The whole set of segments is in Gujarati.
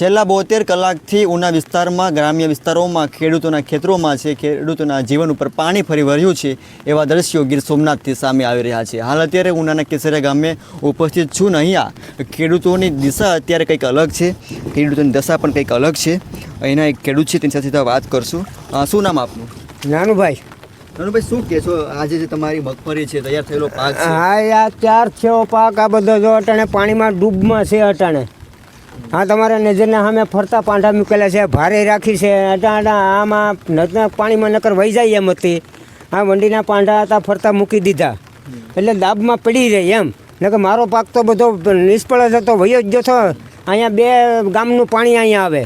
છેલ્લા બોતેર કલાકથી ઉના વિસ્તારમાં ગ્રામ્ય વિસ્તારોમાં ખેડૂતોના ખેતરોમાં છે. ખેડૂતોના જીવન ઉપર પાણી ફરી વળ્યું છે એવા દ્રશ્યો ગીર સોમનાથથી સામે આવી રહ્યા છે. હાલ અત્યારે ઉનાના કેસરિયા ગામે ઉપસ્થિત છું નહીં અહીંયા ખેડૂતોની દિશા અત્યારે કંઈક અલગ છે. ખેડૂતોની દશા પણ કંઈક અલગ છે. અહીંના એક ખેડૂત છે તેની સાથે વાત કરશું. શું નામ આપનું? નાનુભાઈ. નાનુભાઈ શું કહેશો? આજે જે તમારી મગફળી છે તૈયાર થયેલો પાક હા આ ચાર છે પાક આ બધો જો અટાણે પાણીમાં ડૂબમાં છે અટાણે. હા તમારા નજરના સામે ફરતા પાંડા મૂકેલા છે, ભારે રાખી છે અટાણા આમાં નદના પાણીમાં નકર વહી જાય એમ હતી. આ વંડીના પાંડા હતા, ફરતા મૂકી દીધા. એટલે દાબમાં પડી રહી એમ. નકર મારો પાક તો બધો નિષ્ફળ જ હતો, વયો જ જતો અહીંયા બે ગામનું પાણી અહીંયા આવે.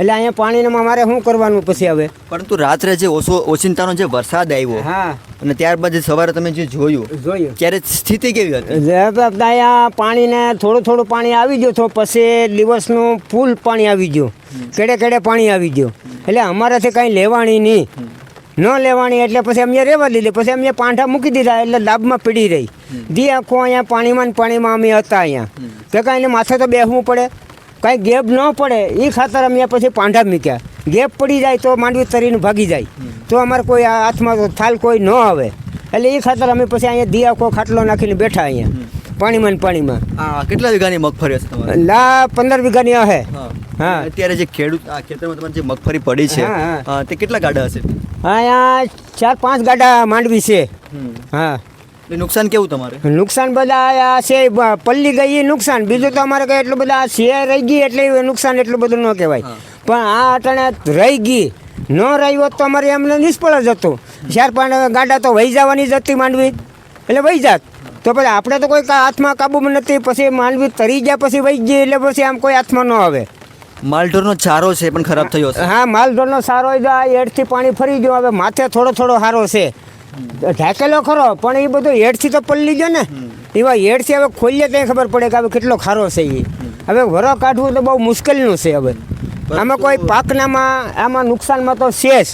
એટલે અહીંયા પાણીમાં મારે શું કરવાનું પછી હવે? પરંતુ રાત્રે જે ઓછો ઓચિંતાનો જે વરસાદ આવ્યો હા. અને ત્યારબાદ સવારે તમે જે જોયું જોયું. ત્યારે સ્થિતિ કેવી હતી? અહીંયા પાણીને થોડું થોડું પાણી આવી ગયું તો પછી દિવસનું ફૂલ પાણી આવી ગયું. કેડે કેડે પાણી આવી ગયું. એટલે અમારાથી કાંઈ લેવાણી નહીં. ન લેવાની એટલે પછી અમે રહેવા દીધી. પછી અમે પાંઠા મૂકી દીધા એટલે લાભમાં પીડી રહી. દી આખો અહીંયા પાણીમાં ને પાણીમાં અમે હતા અહીંયા. કે કાંઈ એને માથે તો બેસવું પડે. કાંઈ ગેપ ન પડે એ ખાતર અમે પછી પાંઢા મૂક્યા. ગેપ પડી જાય તો માંડવી તરીને ભાગી જાય. તો અમારે કોઈ આ હાથમાં થાલ કોઈ ન આવે. એટલે એ ખાતર અમે પછી અહીંયા દિયા કો ખાટલો નાખીને બેઠા અહીંયા પાણીમાં ને પાણીમાં. કેટલા વીઘાની મગફળી હશે લા પંદર વીઘાની હે. હા. અત્યારે જે ખેડૂત આ ખેતરમાં તમારે જે મગફળી પડી છે. તે કેટલા ગાડા હશે? અહીંયા ચાર પાંચ ગાડા માંડવી છે. હા. નુકસાન કેવું તમારે? નુકસાન બધા આ છે પલ્લી ગઈ એ નુકસાન. બીજું તો અમારે કંઈ એટલું બધા છે રહી ગઈ એટલે નુકસાન એટલું બધું ન કહેવાય. પણ આ અટાણે રહી ગઈ ન રહી હોત તો અમારે એમને નિષ્ફળ જ હતું. ચાર પણ ગાડા તો વહી જવાની જ હતી માંડવી. એટલે વહી જાત. તો પછી આપણે તો કોઈ હાથમાં કાબુમાં નથી. પછી માંડવી તરી ગયા પછી વહી ગઈ એટલે પછી આમ કોઈ હાથમાં ન આવે. માલઢોરનો ચારો છે પણ ખરાબ થયો હા માલઢોરનો સારો હોય તો આ એડથી પાણી ફરી ગયો. હવે માથે થોડો થોડો સારો છે. ઢાકેલો ખરો પણ એ બધો હેડથી તો પલ્લી ગયો ને. એવા હેડથી હવે ખોલીએ ત્યાં ખબર પડે કે હવે કેટલો ખારો છે એ હવે વરો કાઢવું તો બહુ મુશ્કેલનું છે હવે. આમાં કોઈ પાકનામાં આમાં નુકસાનમાં તો છે જ.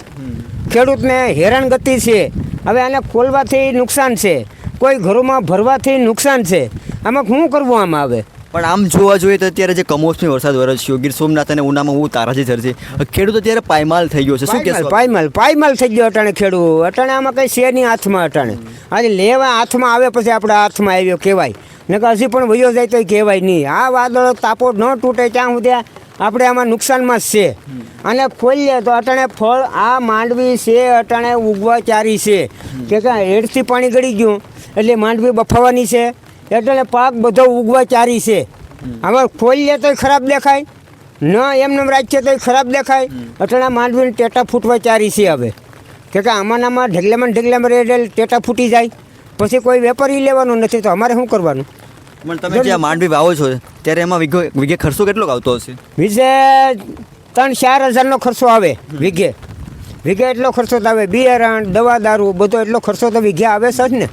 ખેડૂતને હેરાનગતિ છે. હવે આને ખોલવાથી નુકસાન છે. કોઈ ઘરોમાં ભરવાથી નુકસાન છે. આમાં શું કરવું આમાં આવે પણ આમ જોવા જોઈએ તો અત્યારે જે કમોસમી વરસાદ વરસ્યો ગીર સોમનાથ અને ઉનામાં હું તારાજી ધરશે ખેડૂત અત્યારે પાયમાલ થઈ ગયો છે. શું કહેશો? પાયમાલ પાયમાલ થઈ ગયો અટાણે ખેડૂત. અટાણે આમાં કંઈ છે નહીં હાથમાં અટાણે. આજે લેવા હાથમાં આવે પછી આપણા હાથમાં આવ્યો કહેવાય. ને કે હજી પણ વયો જાય તો કહેવાય નહીં. આ વાદળો તાપો ન તૂટે ત્યાં સુધી આપણે આમાં નુકસાનમાં જ છે. અને ખોલીએ તો અટાણે ફળ આ માંડવી છે અટાણે ઉગવા ચારી છે. કે કાં હેઠથી પાણી ગળી ગયું. એટલે માંડવી બફાવાની છે. એટલે પાક બધો ઉગવા ચારી છે. આમાં ખોલીએ તો ખરાબ દેખાય ન એમને રાખીએ તો ખરાબ દેખાય એટલે માંડવીને ટેટા ફૂટવા ચારી છે હવે. કે કે આમાં ને આમાં ઢગલામાં ઢગલામાં રેડેલ ટેટા ફૂટી જાય પછી કોઈ વેપારી લેવાનું નથી તો અમારે શું કરવાનું? પણ તમે જે માંડવી વાવો છો ત્યારે એમાં વીઘો વીઘે ખર્ચો કેટલો આવતો હશે? વીજે ત્રણ ચાર હજારનો ખર્ચો આવે વીઘે. વીઘે એટલો ખર્ચો તો આવે બિયારણ દવા દારૂ બધો એટલો ખર્ચો તો વીઘે આવે છે જ ને.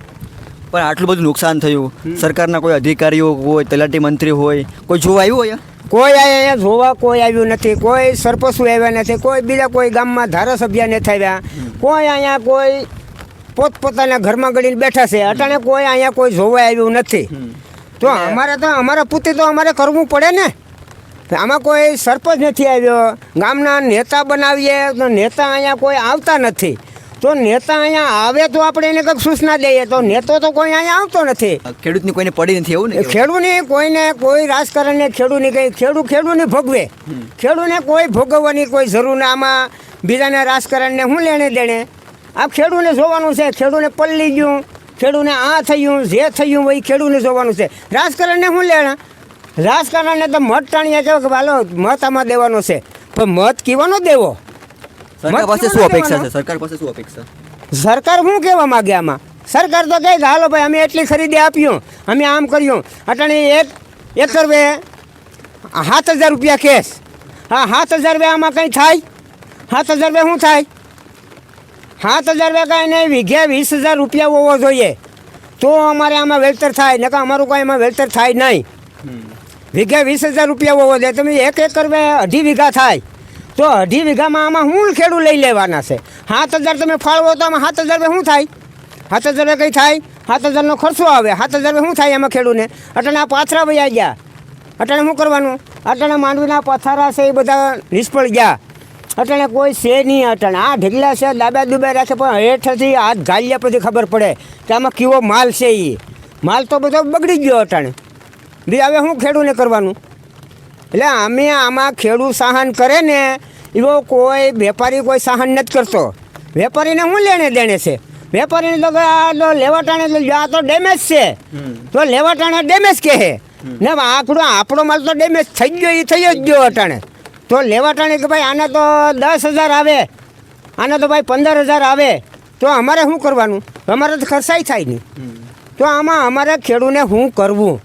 પણ આટલું બધું નુકસાન થયું. સરકારના કોઈ અધિકારીઓ હોય તલાટી મંત્રી હોય કોઈ જોવા આવ્યું હોય કોઈ અહીંયા જોવા કોઈ આવ્યું નથી. કોઈ સરપંચો આવ્યા નથી. કોઈ બીજા કોઈ ગામમાં ધારાસભ્ય નથી આવ્યા. કોઈ અહીંયા કોઈ પોતપોતાના ઘરમાં ગળીને બેઠા છે. અટાણે કોઈ અહીંયા કોઈ જોવા આવ્યું નથી. તો અમારે તો અમારા પુતે તો અમારે કરવું પડે ને. આમાં કોઈ સરપંચ નથી આવ્યો. ગામના નેતા બનાવીએ તો નેતા અહીંયા કોઈ આવતા નથી. તો નેતા અહીંયા આવે તો આપણે એને કંઈક સૂચના દઈએ. તો નેતો તો કોઈ અહીંયા આવતો નથી. ખેડૂતની કોઈને પડી નથી એવું ને ખેડૂને કોઈને કોઈ રાજકારણને ખેડૂતની કંઈ ખેડૂત ખેડૂતને ભોગવે. ખેડૂને કોઈ ભોગવવાની કોઈ જરૂર ના આમાં બીજાના રાજકારણને શું લેણે દેણે? આ ખેડૂને જોવાનું છે. ખેડૂને પલ્લી ગયું ખેડૂને આ થયું જે થયું હોય ખેડૂને જોવાનું છે. રાજકારણને શું લેણા? રાજકારણને તો મત ટાણીએ કહો કે ભાલો મત આમાં દેવાનો છે. પણ મત કીવાનો દેવો? સરકાર પાસે શું અપેક્ષા છે? સરકાર પાસે શું અપેક્ષા? સરકાર શું કહેવા માગે આમાં? સરકાર તો કહે કે હાલો ભાઈ અમે એટલી ખરીદી આપ્યું. અમે આમ કર્યું. અટાણે એક એક વે સાત હજાર રૂપિયા કેસ. હા સાત હજાર રૂપિયા આમાં કંઈ થાય? સાત હજાર રૂપિયા શું થાય? સાત હજાર રૂપિયા કાંઈ નહીં વીઘે વીસ હજાર રૂપિયા હોવો જોઈએ. તો અમારે આમાં વેલતર થાય નકા અમારું કાંઈ એમાં વેલ્તર થાય નહીં. વીઘે વીસ હજાર રૂપિયા હોવો જોઈએ. તમે એક એકર વે અઢી વીઘા થાય. તો અઢી વીઘામાં આમાં હું ખેડૂત લઈ લેવાના છે? સાત હજાર તમે ફાળવો તો આમાં સાત હજાર રૂપિયા શું થાય? સાત હજાર કંઈ થાય? સાત હજારનો ખર્ચો આવે. સાત હજાર શું થાય એમાં ખેડૂને અટાણે આ પાથરા વયા ગયા. અટાણે શું કરવાનું? અટાણે માંડવીના પથારા છે એ બધા નિષ્ફળ ગયા. અટાણે કોઈ છે નહીં અટાણે. આ ઢીગલા છે, દાબા દુબા રાખે પણ હેઠથી હાથ ગાલ્યા પછી ખબર પડે કે આમાં કેવો માલ છે એ માલ તો બધો બગડી ગયો અટાણે. બી હવે શું ખેડૂને કરવાનું? એટલે અમે આમાં ખેડૂત સહન કરે ને એવો કોઈ વેપારી કોઈ સહન નથી કરતો. વેપારીને શું લેણે દેણે છે? વેપારીને તો આ તો લેવાટાણે તો આ તો ડેમેજ છે. તો લેવાટાણે ડેમેજ કહે ને આંકડો આપણો માલ તો ડેમેજ થઈ ગયો એ થઈ જ ગયો અટાણે. તો લેવાટાણે કે ભાઈ આને તો દસ હજાર આવે આને તો ભાઈ પંદર હજાર આવે તો અમારે શું કરવાનું? અમારે તો ખર્ચાઈ થાય નહીં. તો આમાં અમારે ખેડૂને શું કરવું?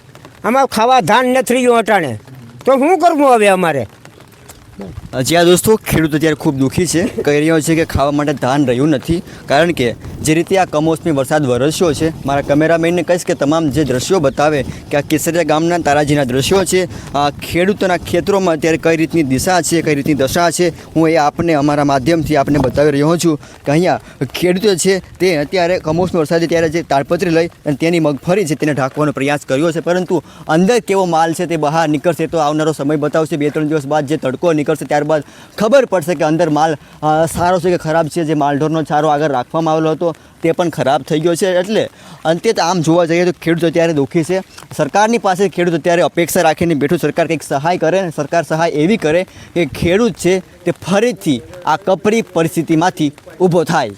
આમાં ખાવા ધાન નથી રહ્યું અટાણે. તો શું કરવું હવે અમારે? જ્યાં દોસ્તો, ખેડૂત અત્યારે ખૂબ દુઃખી છે. કહી રહ્યો છે કે ખાવા માટે ધાન રહ્યું નથી. કારણ કે જે રીતે આ કમોસમી વરસાદ વરસ્યો છે. મારા કેમેરામેનને કહીશ કે તમામ જે દ્રશ્યો બતાવે કે આ કેસરિયા ગામના તારાજીના દ્રશ્યો છે. આ ખેડૂતોના ખેતરોમાં અત્યારે કઈ રીતની દિશા છે, કઈ રીતની દશા છે, હું એ આપને અમારા માધ્યમથી આપને બતાવી રહ્યો છું કે અહીંયા ખેડૂતો છે તે અત્યારે કમોસમી વરસાદે ત્યારે જે તાડપત્રી લઈ અને તેની મગફળી છે તેને ઢાંકવાનો પ્રયાસ કર્યો છે. પરંતુ અંદર કેવો માલ છે તે બહાર નીકળશે તો આવનારો સમય બતાવશે. બે ત્રણ દિવસ બાદ જે તડકો નીકળશે ત્યારબાદ ખબર પડશે કે અંદર માલ સારો છે કે ખરાબ છે? જે માલઢોરનો ચારો આગળ રાખવામાં આવેલો હતો. તે પણ ખરાબ થઈ ગયો છે એટલે અંતે આમ જોવા જઈએ તો ખેડૂત અત્યારે દુઃખી છે. સરકારની પાસે ખેડૂત અત્યારે અપેક્ષા રાખીને બેઠું, સરકાર કંઈક સહાય કરે ને સરકાર સહાય એવી કરે કે ખેડૂત છે તે ફરીથી આ કપરી પરિસ્થિતિમાંથી ઊભો થાય.